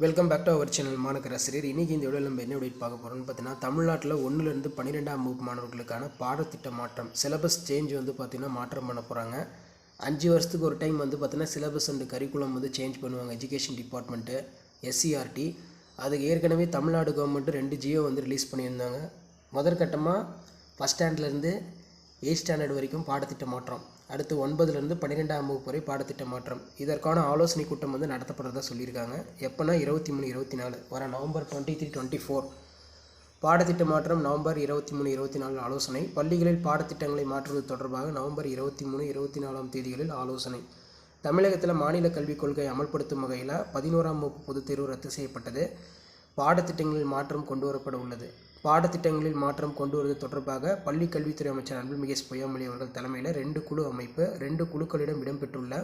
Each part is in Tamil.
Welcome back to our channel மாணக்கர் ஆசிரியர் இன்றைக்கி இந்த வீடியோவில் நம்ம என்ன update பார்க்க போகிறோம்னு பார்த்தீங்கன்னா தமிழ்நாட்டில் ஒன்றுலேருந்து பன்னிரெண்டாம் வகுப்பு மாணவர்களுக்கான பாடத்திட்ட மாற்றம் சிலபஸ் சேஞ்ச் வந்து பார்த்திங்கன்னா மாற்றம் பண்ண போகிறாங்க அஞ்சு வருஷத்துக்கு ஒரு டைம் வந்து பார்த்திங்கன்னா சிலபஸ் அண்ட் கரிக்குலம் வந்து சேஞ்ச் பண்ணுவாங்க எஜுகேஷன் டிபார்ட்மெண்ட்டு எஸ்சிஆர்டி அதுக்கு ஏற்கனவே தமிழ்நாடு கவர்மெண்ட்டு ரெண்டு ஜியோ வந்து ரிலீஸ் பண்ணியிருந்தாங்க. முதற்கட்டமாக ஃபஸ்ட் ஸ்டாண்ட்லேருந்து எயிட் ஸ்டாண்டர்ட் வரைக்கும் பாடத்திட்ட மாற்றம். அடுத்து ஒன்பதுலேருந்து பன்னிரெண்டாம் வகுப்பு வரை பாடத்திட்ட மாற்றம். இதற்கான ஆலோசனை கூட்டம் வந்து நடத்தப்படுறதா சொல்லியிருக்காங்க. எப்போனா இருபத்தி மூணு இருபத்தி நாலு வர November twenty three twenty four பாடத்திட்ட மாற்றம் நவம்பர் இருபத்தி மூணு இருபத்தி நாலு ஆலோசனை. பள்ளிகளில் பாடத்திட்டங்களை மாற்றுவது தொடர்பாக நவம்பர் இருபத்தி மூணு இருபத்தி நாலாம் தேதிகளில் ஆலோசனை. தமிழகத்தில் மாநில கல்விக் கொள்கை அமல்படுத்தும் வகையில் பதினோராம் வகுப்பு பொதுத் தேர்வு ரத்து செய்யப்பட்டது. பாடத்திட்டங்களில் மாற்றம் கொண்டு வரப்பட உள்ளது. பாடத்திட்டங்களில் மாற்றம் கொண்டு வருவது தொடர்பாக பள்ளி கல்வித்துறை அமைச்சர் அன்பில் பொய்யாமொழி அவர்கள் தலைமையில் ரெண்டு குழு அமைப்பு ரெண்டு குழுக்களிடம் இடம்பெற்றுள்ள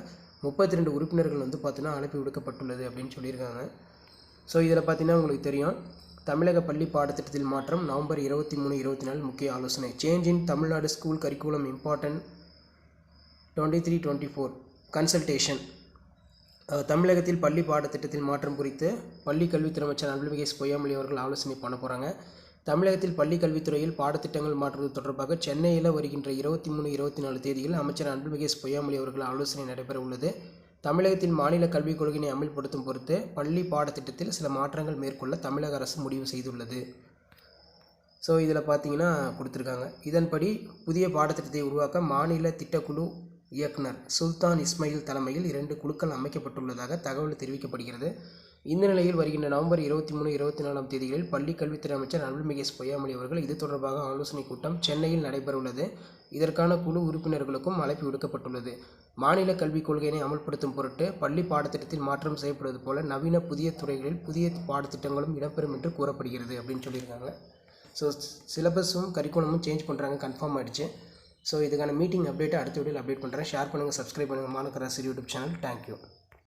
முப்பத்தி ரெண்டு உறுப்பினர்கள் வந்து பார்த்தீங்கன்னா அனுப்பி விடுக்கப்பட்டுள்ளது அப்படின்னு சொல்லியிருக்காங்க. ஸோ இதில் பார்த்தீங்கன்னா உங்களுக்கு தெரியும். தமிழக பள்ளி பாடத்திட்டத்தில் மாற்றம் நவம்பர் இருபத்தி மூணு இருபத்தி நாலு முக்கிய ஆலோசனை. Change in Tamil Nadu school curriculum important twenty three twenty four consultation தமிழகத்தில் பள்ளி பாடத்திட்டத்தில் மாற்றம் குறித்து பள்ளி கல்வித்துறை அமைச்சர் அன்புமிகேஷ் பொய்யாமொழி அவர்கள் ஆலோசனை பண்ண போகிறாங்க தமிழகத்தில் பள்ளி கல்வித்துறையில் பாடத்திட்டங்கள் மாற்றுவது தொடர்பாக சென்னையில் வருகின்ற இருபத்தி மூணு இருபத்தி நாலு தேதியில் அமைச்சர் அன்புமிகேஷ் பொய்யாமொழி அவர்கள் ஆலோசனை நடைபெற உள்ளது. தமிழகத்தில் மாநில கல்விக் கொள்கையினை அமல்படுத்தும் பொறுத்து பள்ளி பாடத்திட்டத்தில் சில மாற்றங்கள் மேற்கொள்ள தமிழக அரசு முடிவு செய்துள்ளது. ஸோ இதில் பார்த்தீங்கன்னா கொடுத்துருக்காங்க. இதன்படி புதிய பாடத்திட்டத்தை உருவாக்க மாநில திட்டக்குழு இயக்குனர் சுல்தான் இஸ்மாயில் தலைமையில் இரண்டு குழுக்கள் அமைக்கப்பட்டுள்ளதாக தகவல் தெரிவிக்கப்படுகிறது. இந்த நிலையில் வருகின்ற நவம்பர் இருபத்தி மூணு இருபத்தி நாலாம் தேதிகளில் பள்ளி கல்வித்துறை அமைச்சர் அன்புமிகேஷ் பொய்யாமொழி அவர்கள் இது தொடர்பாக ஆலோசனைக் கூட்டம் சென்னையில் நடைபெறவுள்ளது. இதற்கான குழு உறுப்பினர்களுக்கும் அழைப்பு விடுக்கப்பட்டுள்ளது. மாநில கல்விக் கொள்கையினை அமல்படுத்தும் பொருட்டு பள்ளி பாடத்திட்டத்தில் மாற்றம் செய்யப்படுவது போல நவீன புதிய துறைகளில் புதிய பாடத்திட்டங்களும் இடம்பெறும் என்று கூறப்படுகிறது அப்படின்னு சொல்லியிருக்காங்க. ஸோ சிலபஸும் கரிக்குலமும் சேஞ்ச் பண்ணுறாங்க கன்ஃபார்ம் ஆகிடுச்சு ஸோ இதுக்கான மீட்டிங் அப்டேட்டை அடுத்த வீடியோவில் அப்டேட் பண்ணுறேன் ஷேர் பண்ணுங்கள் சப்ஸ்கிரைப் பண்ணுங்கள் மாணக்கராசி யூடியூப் சேனல். தேங்க்யூ